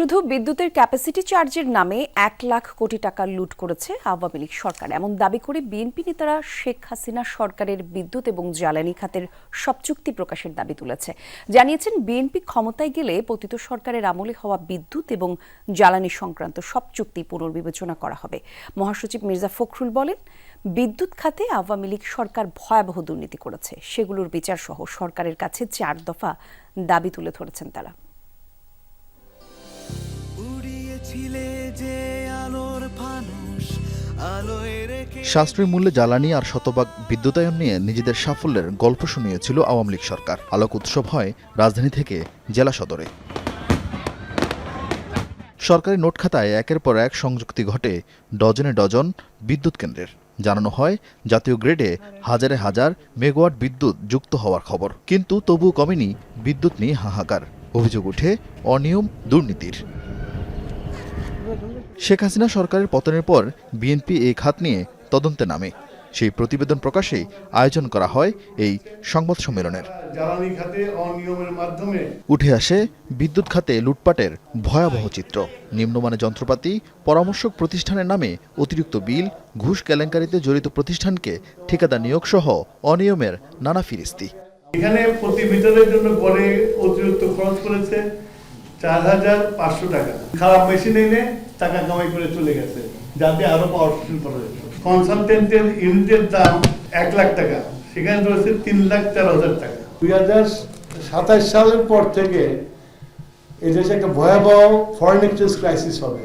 শুধু বিদ্যুতের ক্যাপাসিটি চার্জের নামে এক লাখ কোটি টাকা লুট করেছে আওয়ামী লীগ সরকার। এমন দাবি করে বিএনপি নেতারা শেখ হাসিনা সরকারের বিদ্যুৎ এবং জ্বালানি খাতের সব চুক্তি প্রকাশের দাবি তুলেছে। জানিয়েছেন বিএনপি ক্ষমতায় গেলে পতিত সরকারের আমলে হওয়া বিদ্যুৎ এবং জ্বালানি সংক্রান্ত সব চুক্তি পুনর্বিবেচনা করা হবে। মহাসচিব মির্জা ফখরুল বলেন, বিদ্যুৎ খাতে আওয়ামী লীগ সরকার ভয়াবহ দুর্নীতি করেছে। সেগুলোর বিচার সহ সরকারের কাছে চার দফা দাবি তুলে ধরেছেন তারা। সাশ্রয়ী মূল্যে জ্বালানি আর শতভাগ বিদ্যুতায়ন নিয়ে নিজেদের সাফল্যের গল্প শুনিয়েছিল আওয়ামী লীগ সরকার। আলোক উৎসব হয় রাজধানী থেকে জেলা সদরে। সরকারি নোট খাতায় একের পর এক সংযুক্তি ঘটে ডজনে ডজন বিদ্যুৎ কেন্দ্রের। জানানো হয়, জাতীয় গ্রেডে হাজারে হাজার মেগাওয়াট বিদ্যুৎ যুক্ত হওয়ার খবর। কিন্তু তবুও কমেনি বিদ্যুৎ নিয়ে হাহাকার। অভিযোগ ওঠে, অনিয়ম দুর্নীতির। শেখ হাসিনা সরকারের পতনের পর বিএনপি এই খাত নিয়ে তদন্তে নামে। সেই প্রতিবেদন প্রকাশেই আয়োজন করা হয় এই সংবাদ সম্মেলনের। উঠে আসে বিদ্যুৎ খাতে লুটপাটের ভয়াবহ চিত্র। নিম্নমানের যন্ত্রপাতি পরামর্শক প্রতিষ্ঠানের নামে অতিরিক্ত বিল ঘুষ কেলেঙ্কারিতে জড়িত প্রতিষ্ঠানকে ঠিকাদার নিয়োগ সহ অনিয়মের নানা ফিরিস্তি। এখানে প্রতি মিটারের জন্য গড়ে অতিরিক্ত খরচ করেছে চার হাজার পাঁচশো টাকা। খারাপ মেশিন এনে টাকা কামাই করে চলে গেছে যাতে আরও পাওয়ারফুল করা যেত কনসালটেন্টের ইউনিটের দাম এক লাখ টাকা সেখানে রয়েছে তিন লাখ চার হাজার টাকা। দুই হাজার সাতাশ সালের পর থেকে এই দেশে একটা ভয়াবহ ফরেন এক্সচেঞ্জ ক্রাইসিস হবে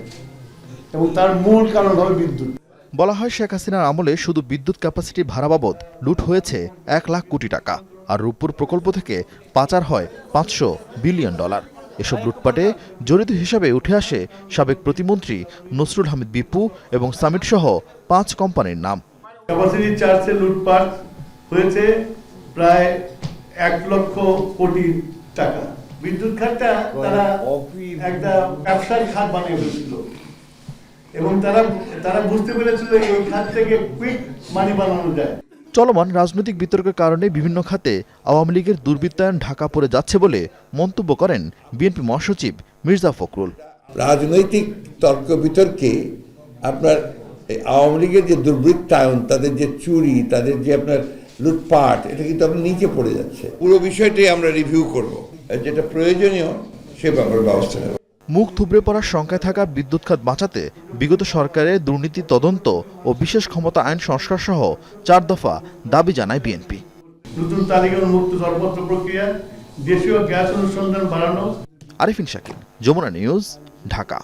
এবং তার মূল কারণ হবে বিদ্যুৎ। বলা হয় শেখ হাসিনার আমলে শুধু বিদ্যুৎ ক্যাপাসিটি ভাড়া বাবদ লুট হয়েছে এক লাখ কোটি টাকা আর রূপপুর প্রকল্প থেকে পাচার হয় পাঁচশো বিলিয়ন ডলার। এসব লুটপাটে জড়িত হিসাবে উঠে আসে সাবেক প্রতিমন্ত্রী নসরুল হামিদ বিপু এবং সামিট সহ পাঁচ কোম্পানির নাম। চার্জে লুটপাট হয়েছে প্রায় এক লক্ষ কোটি টাকা। বিদ্যুৎ খাতটা তারা একটা ব্যবসার খাত বানিয়ে ফেলছিল। এবং তারা তারা বুঝতে পেরেছিল এই খাত থেকে কুইক মানি বানানো যায়। চলমান রাজনৈতিক বিতর্কের কারণে বিভিন্ন খাতে আওয়ামী লীগের দুর্বৃত্তায়ন ঢাকা পড়ে যাচ্ছে বলে মন্তব্য করেন বিএনপি মহাসচিব মির্জা ফখরুল। রাজনৈতিক তর্ক বিতর্কে আপনার আওয়ামী লীগের যে দুর্বৃত্তায়ন তাদের যে চুরি তাদের যে আপনার লুটপাট এটা কিন্তু আপনার নিচে পড়ে যাচ্ছে। পুরো বিষয়টাই আমরা রিভিউ করব। যেটা প্রয়োজনীয় সে ব্যাপারে ব্যবস্থা নেব। মুখ থুবড়ে পড়ার সংখ্যায় থাকা বিদ্যুৎ খাত বাঁচাতে বিগত সরকারের দুর্নীতি তদন্ত ও বিশেষ ক্ষমতা আইন সংস্কার সহ চার দফা দাবি জানায় বিএনপি। নতুন তালিকা উন্মুক্ত দরপত্র প্রক্রিয়া দেশীয় গ্যাস অনুসন্ধান বাড়ানো। আরিফিন শাকিল যমুনা নিউজ ঢাকা।